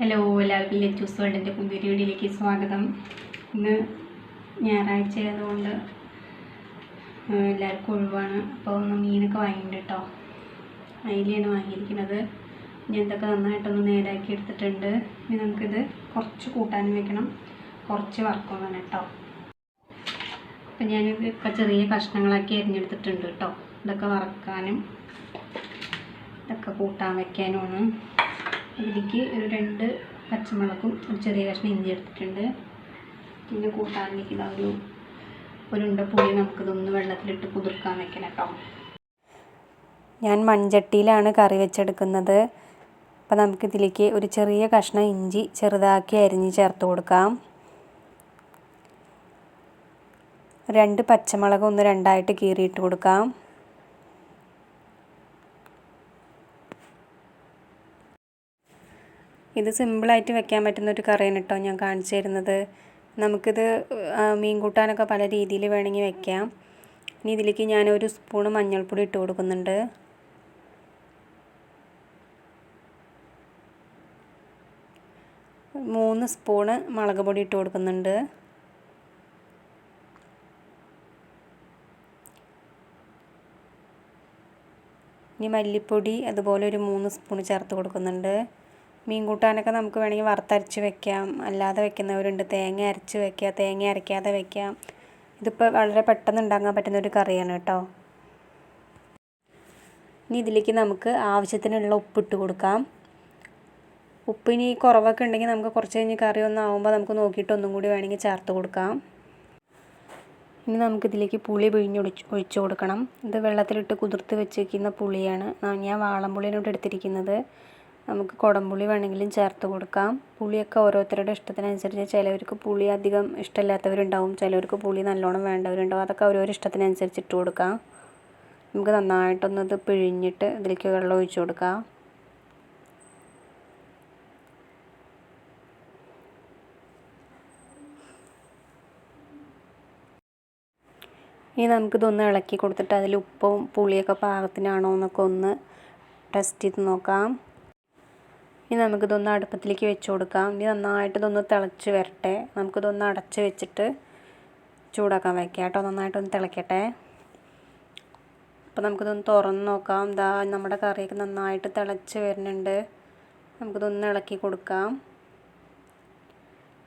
Hello എല്ലാവർക്കും lettuce വേൾഡിന്റെ പുതിയൊരു വീഡിയോയിലേക്ക് സ്വാഗതം. ഇന്ന് ഞായറാഴ്ച ആയതുകൊണ്ട് എല്ലാവർക്കും ഒഴിവാണ്. അപ്പോൾ ഒന്ന് മീനൊക്കെ വാങ്ങിയിട്ടുണ്ട് കേട്ടോ അതിലാണ് വാങ്ങിയിരിക്കുന്നത്. ഇനി എന്തൊക്കെ നന്നായിട്ടൊന്ന് നേരാക്കി എടുത്തിട്ടുണ്ട്. ഇനി നമുക്കിത് കുറച്ച് കൂട്ടാനും വെക്കണം. കുറച്ച് വറക്കും വേണം കേട്ടോ അപ്പം ഞാനിത് ഇപ്പം ചെറിയ കഷ്ണങ്ങളാക്കി അരിഞ്ഞെടുത്തിട്ടുണ്ട് കേട്ടോ ഇതൊക്കെ വറക്കാനും ഇതൊക്കെ കൂട്ടാൻ വെക്കാനുമാണ്. ഇതിലേക്ക് ഒരു രണ്ട് പച്ചമുളകും ഒരു ചെറിയ കഷ്ണം ഇഞ്ചി എടുത്തിട്ടുണ്ട്. പിന്നെ കൂട്ടാനിരിക്കുന്ന ഒരു ഒരു ഉണ്ട നമുക്കിതൊന്ന് വെള്ളത്തിലിട്ട് കുതിർക്കാൻ വെക്കണം കേട്ടോ. ഞാൻ മൺചട്ടിയിലാണ് കറി വെച്ചെടുക്കുന്നത്. അപ്പോൾ നമുക്കിതിലേക്ക് ഒരു ചെറിയ കഷ്ണം ഇഞ്ചി ചെറുതാക്കി അരിഞ്ഞ് ചേർത്ത് കൊടുക്കാം. രണ്ട് പച്ചമുളക് ഒന്ന് രണ്ടായിട്ട് കീറിയിട്ട് കൊടുക്കാം. ഇത് സിമ്പിളായിട്ട് വെക്കാൻ പറ്റുന്ന ഒരു കറിയാണ് കേട്ടോ ഞാൻ കാണിച്ചു തരുന്നത്. നമുക്കിത് മീൻ കൂട്ടാനൊക്കെ പല രീതിയിൽ വേണമെങ്കിൽ വെക്കാം. ഇനി ഇതിലേക്ക് ഞാൻ ഒരു സ്പൂണ് മഞ്ഞൾപ്പൊടി ഇട്ട് കൊടുക്കുന്നുണ്ട്. മൂന്ന് സ്പൂണ് മുളക് പൊടി ഇട്ട് കൊടുക്കുന്നുണ്ട്. ഇനി മല്ലിപ്പൊടി അതുപോലെ ഒരു മൂന്ന് സ്പൂൺ ചേർത്ത് കൊടുക്കുന്നുണ്ട്. മീൻ കൂട്ടാനൊക്കെ നമുക്ക് വേണമെങ്കിൽ വറുത്തരച്ച് വെക്കാം. അല്ലാതെ വെക്കുന്നവരുണ്ട്. തേങ്ങ അരച്ച് വെക്കുക. തേങ്ങ അരയ്ക്കാതെ വെക്കാം ഇതിപ്പോൾ വളരെ പെട്ടെന്ന് ഉണ്ടാക്കാൻ പറ്റുന്ന ഒരു കറിയാണ് കേട്ടോ. ഇനി ഇതിലേക്ക് നമുക്ക് ആവശ്യത്തിനുള്ള ഉപ്പിട്ട് കൊടുക്കാം. ഉപ്പിനി കുറവൊക്കെ ഉണ്ടെങ്കിൽ നമുക്ക് കുറച്ച് കഴിഞ്ഞ് കറി ഒന്നാവുമ്പോൾ നമുക്ക് നോക്കിയിട്ട് ഒന്നും കൂടി വേണമെങ്കിൽ ചേർത്ത് കൊടുക്കാം. ഇനി നമുക്കിതിലേക്ക് പുളി പിഴിഞ്ഞൊഴിച്ച് ഒഴിച്ച് കൊടുക്കണം. ഇത് വെള്ളത്തിലിട്ട് കുതിർത്ത് വെച്ചിരിക്കുന്ന പുളിയാണ്. ഞാൻ ഞാൻ പുളിയിലോട്ട് എടുത്തിരിക്കുന്നത്. നമുക്ക് കുടംപുളി വേണമെങ്കിലും ചേർത്ത് കൊടുക്കാം. പുളിയൊക്കെ ഓരോരുത്തരുടെ ഇഷ്ടത്തിനനുസരിച്ച് ചിലവർക്ക് പുളി അധികം ഇഷ്ടമില്ലാത്തവരുണ്ടാവും. ചിലവർക്ക് പുളി നല്ലോണം വേണ്ടവരുണ്ടാവും. അതൊക്കെ ഓരോരോ ഇഷ്ടത്തിനനുസരിച്ച് ഇട്ട് കൊടുക്കാം. നമുക്ക് നന്നായിട്ടൊന്ന് ഇത് പിഴിഞ്ഞിട്ട് ഇതിലേക്ക് വെള്ളം ഒഴിച്ച് കൊടുക്കാം. ഇനി നമുക്കിതൊന്ന് ഇളക്കി കൊടുത്തിട്ട് അതിൽ ഉപ്പും പുളിയൊക്കെ പാകത്തിനാണോ എന്നൊക്കെ ഒന്ന് ടെസ്റ്റ് ചെയ്ത് നോക്കാം. ഇനി നമുക്കിതൊന്ന് അടുപ്പത്തിലേക്ക് വെച്ച് കൊടുക്കാം. ഇനി നന്നായിട്ട് ഇതൊന്ന് തിളച്ച് വരട്ടെ. നമുക്കിതൊന്ന് അടച്ച് വെച്ചിട്ട് ചൂടാക്കാൻ വയ്ക്കാം കേട്ടോ. നന്നായിട്ടൊന്ന് തിളയ്ക്കട്ടെ അപ്പോൾ നമുക്കിതൊന്ന് തുറന്ന് നോക്കാം. ഇതാ നമ്മുടെ കറിയൊക്കെ നന്നായിട്ട് തിളച്ച് വരുന്നുണ്ട്. നമുക്കിതൊന്ന് ഇളക്കി കൊടുക്കാം.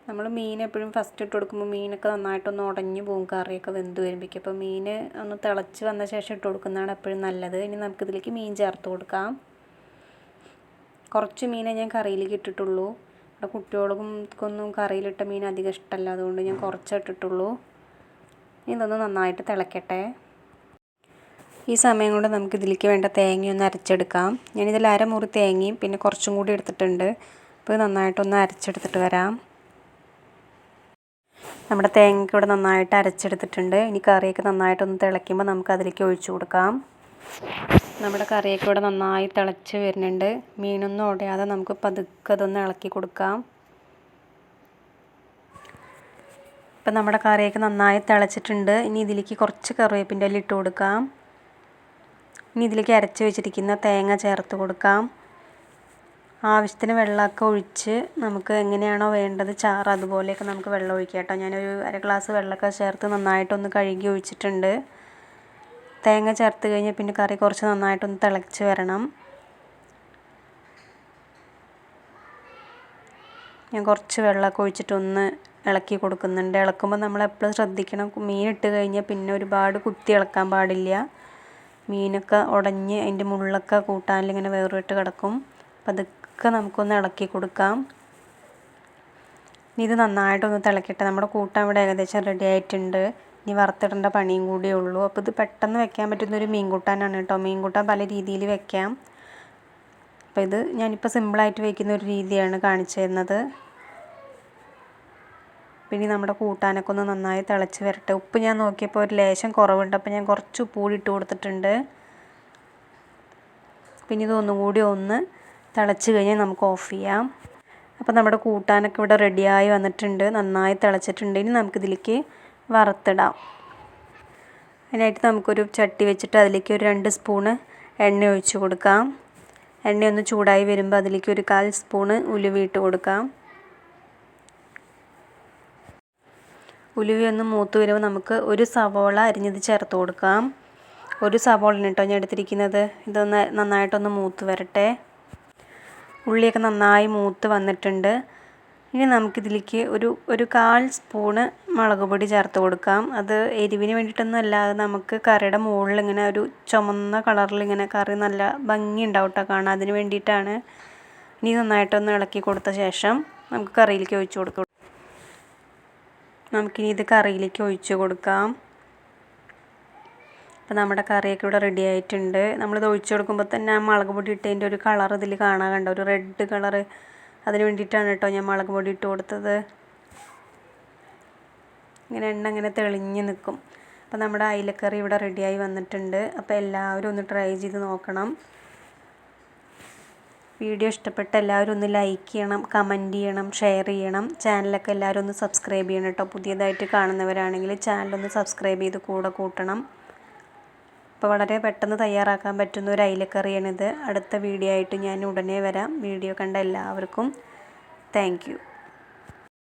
നമ്മൾ മീൻ എപ്പോഴും ഫസ്റ്റ് ഇട്ട് കൊടുക്കുമ്പോൾ മീനൊക്കെ നന്നായിട്ടൊന്ന് ഉടഞ്ഞു പോകും. കറിയൊക്കെ വെന്ത് വരുമ്പോഴേക്കും. അപ്പോൾ മീൻ ഒന്ന് തിളച്ച് വന്ന ശേഷം ഇട്ട് കൊടുക്കുന്നതാണ് എപ്പോഴും നല്ലത്. ഇനി നമുക്കിതിലേക്ക് മീൻ ചേർത്ത് കൊടുക്കാം. കുറച്ച് മീനേ ഞാൻ കറിയിലേക്ക് ഇട്ടിട്ടുള്ളൂ. ഇവിടെ കുട്ടികൾക്കൊന്നും കറിയിലിട്ട മീൻ അധികം ഇഷ്ടമല്ല. അതുകൊണ്ട് ഞാൻ കുറച്ചേ ഇട്ടിട്ടുള്ളൂ. ഇതൊന്ന് നന്നായിട്ട് തിളക്കട്ടെ. ഈ സമയം കൊണ്ട് നമുക്ക് ഇതിലേക്ക് വേണ്ട തേങ്ങയൊന്ന് അരച്ചെടുക്കാം. ഞാനിതിൽ അരമുറി തേങ്ങയും പിന്നെ കുറച്ചും കൂടി എടുത്തിട്ടുണ്ട്. അപ്പോൾ നന്നായിട്ടൊന്ന് അരച്ചെടുത്തിട്ട് വരാം. നമ്മുടെ തേങ്ങയ്ക്ക് ഇവിടെ നന്നായിട്ട് അരച്ചെടുത്തിട്ടുണ്ട്. ഇനി കറിയൊക്കെ നന്നായിട്ടൊന്ന് തിളയ്ക്കുമ്പോൾ നമുക്ക് അതിലേക്ക് ഒഴിച്ചു കൊടുക്കാം. നമ്മുടെ കറിയൊക്കെ ഇവിടെ നന്നായി തിളച്ച് വരുന്നുണ്ട്. മീനൊന്നും ഉടയാതെ നമുക്ക് പതുക്കെ അതൊന്ന് ഇളക്കി കൊടുക്കാം. ഇപ്പം നമ്മുടെ കറിയൊക്കെ നന്നായി തിളച്ചിട്ടുണ്ട്. ഇനി ഇതിലേക്ക് കുറച്ച് കറിവേപ്പിന്റെ ഇല ഇട്ട് കൊടുക്കാം. ഇനി ഇതിലേക്ക് അരച്ച് വെച്ചിരിക്കുന്ന തേങ്ങ ചേർത്ത് കൊടുക്കാം. ആവശ്യത്തിന് വെള്ളമൊക്കെ ഒഴിച്ച് നമുക്ക് എങ്ങനെയാണോ വേണ്ടത് ചാറ് അതുപോലെയൊക്കെ നമുക്ക് വെള്ളം ഒഴിക്കാം കേട്ടോ. ഞാനൊരു അര ഗ്ലാസ് വെള്ളമൊക്കെ ചേർത്ത് നന്നായിട്ടൊന്ന് കഴുകി ഒഴിച്ചിട്ടുണ്ട്. തേങ്ങ ചേർത്ത് കഴിഞ്ഞാൽ പിന്നെ കറി കുറച്ച് നന്നായിട്ടൊന്ന് തിളച്ച് വരണം. ഞാൻ കുറച്ച് വെള്ളമൊക്കെ ഒഴിച്ചിട്ടൊന്ന് ഇളക്കി കൊടുക്കുന്നുണ്ട്. ഇളക്കുമ്പോൾ നമ്മൾ എപ്പോഴും ശ്രദ്ധിക്കണം. മീൻ ഇട്ട് കഴിഞ്ഞാൽ പിന്നെ ഒരുപാട് കുത്തി ഇളക്കാൻ പാടില്ല. മീനൊക്കെ ഉടഞ്ഞ് അതിന്റെ മുള്ളൊക്കെ കൂട്ടാനിൽ ഇങ്ങനെ വേറിട്ട് കിടക്കും. അപ്പം അതൊക്കെ നമുക്കൊന്ന് ഇളക്കി കൊടുക്കാം. ഇത് നന്നായിട്ടൊന്ന് തിളക്കട്ടെ. നമ്മുടെ കൂട്ടാൻ ഇവിടെ ഏകദേശം റെഡി ആയിട്ടുണ്ട്. ഇനി വറുത്തിടേണ്ട പണിയും കൂടിയേ ഉള്ളൂ. അപ്പോൾ ഇത് പെട്ടെന്ന് വെക്കാൻ പറ്റുന്ന ഒരു മീൻകൂട്ടാനാണ് കേട്ടോ. മീൻകൂട്ടാൻ പല രീതിയിൽ വെക്കാം. അപ്പോൾ ഇത് ഞാനിപ്പോൾ സിമ്പിളായിട്ട് വയ്ക്കുന്ന ഒരു രീതിയാണ് കാണിച്ചു തരുന്നത്. പിന്നെ നമ്മുടെ കൂട്ടാനൊക്കെ ഒന്ന് നന്നായി തിളച്ച് വരട്ടെ. ഉപ്പ് ഞാൻ നോക്കിയപ്പോൾ ഒരു ലേശം കുറവുണ്ട്. അപ്പോൾ ഞാൻ കുറച്ച് ഉപ്പ് ഇട്ട് കൊടുത്തിട്ടുണ്ട്. പിന്നെ ഇതൊന്നും കൂടി ഒന്ന് തിളച്ച് കഴിഞ്ഞാൽ നമുക്ക് ഓഫ് ചെയ്യാം. അപ്പോൾ നമ്മുടെ കൂട്ടാനൊക്കെ ഇവിടെ റെഡിയായി വന്നിട്ടുണ്ട്. നന്നായി തിളച്ചിട്ടുണ്ട്. ഇനി നമുക്കിതിലേക്ക് വറുത്തിടാം. അതിനായിട്ട് നമുക്കൊരു ചട്ടി വെച്ചിട്ട് അതിലേക്ക് ഒരു രണ്ട് സ്പൂണ് എണ്ണ ഒഴിച്ചു കൊടുക്കാം. എണ്ണ ഒന്ന് ചൂടായി വരുമ്പോൾ അതിലേക്ക് ഒരു കാൽ സ്പൂണ് ഉലുവ ഇട്ട് കൊടുക്കാം. ഉലുവ ഒന്ന് മൂത്ത് വരുമ്പോൾ നമുക്ക് ഒരു സവോള അരിഞ്ഞത് ചേർത്ത് കൊടുക്കാം. ഒരു സവോള കേട്ടോ ഞാൻ എടുത്തിരിക്കുന്നത്. ഇതൊന്ന് നന്നായിട്ടൊന്ന് മൂത്ത് വരട്ടെ. ഉള്ളിയൊക്കെ നന്നായി മൂത്ത് വന്നിട്ടുണ്ട്. ഇനി നമുക്കിതിലേക്ക് ഒരു ഒരു കാൽ സ്പൂണ് മുളക് പൊടി ചേർത്ത് കൊടുക്കാം. അത് എരിവിന് വേണ്ടിയിട്ടൊന്നും അല്ലാതെ നമുക്ക് കറിയുടെ മുകളിൽ ഇങ്ങനെ ഒരു ചുമന്ന കളറിൽ ഇങ്ങനെ കറി നല്ല ഭംഗി ഉണ്ടാവും കേട്ടോ കാണാൻ. അതിന് വേണ്ടിയിട്ടാണ് ഇനി നന്നായിട്ടൊന്ന് ഇളക്കി കൊടുത്ത ശേഷം നമുക്ക് കറിയിലേക്ക് ഒഴിച്ചു കൊടുക്കാം. നമുക്കിനി ഇത് കറിയിലേക്ക് ഒഴിച്ചു കൊടുക്കാം. അപ്പോൾ നമ്മുടെ കറിയൊക്കെ ഇവിടെ റെഡി ആയിട്ടുണ്ട്. നമ്മളിത് ഒഴിച്ചു കൊടുക്കുമ്പോൾ തന്നെ ആ മുളക് പൊടി ഇട്ടതിന്റെ ഒരു കളർ ഇതിൽ കാണാൻ കണ്ടോ? ഒരു റെഡ് കളറ് അതിന് വേണ്ടിയിട്ടാണ് കേട്ടോ ഞാൻ മുളക് പൊടി ഇട്ട് കൊടുത്തത്. ഇങ്ങനെ എണ്ണ ഇങ്ങനെ തെളിഞ്ഞ് നിൽക്കും അപ്പോൾ നമ്മുടെ അയിലക്കറി ഇവിടെ റെഡിയായി വന്നിട്ടുണ്ട്. അപ്പോൾ എല്ലാവരും ഒന്ന് ട്രൈ ചെയ്ത് നോക്കണം. വീഡിയോ ഇഷ്ടപ്പെട്ട എല്ലാവരും ഒന്ന് ലൈക്ക് ചെയ്യണം കമന്റ് ചെയ്യണം ഷെയർ ചെയ്യണം. ചാനലൊക്കെ എല്ലാവരും ഒന്ന് സബ്സ്ക്രൈബ് ചെയ്യണം കേട്ടോ. പുതിയതായിട്ട് കാണുന്നവരാണെങ്കിൽ ചാനലൊന്ന് സബ്സ്ക്രൈബ് ചെയ്ത് കൂടെ കൂട്ടണം. അപ്പോൾ വളരെ പെട്ടെന്ന് തയ്യാറാക്കാൻ പറ്റുന്ന ഒരു അയിലക്കറിയാണിത്. അടുത്ത വീഡിയോ ആയിട്ട് ഞാൻ ഉടനെ വരാം. വീഡിയോ കണ്ട എല്ലാവർക്കും താങ്ക്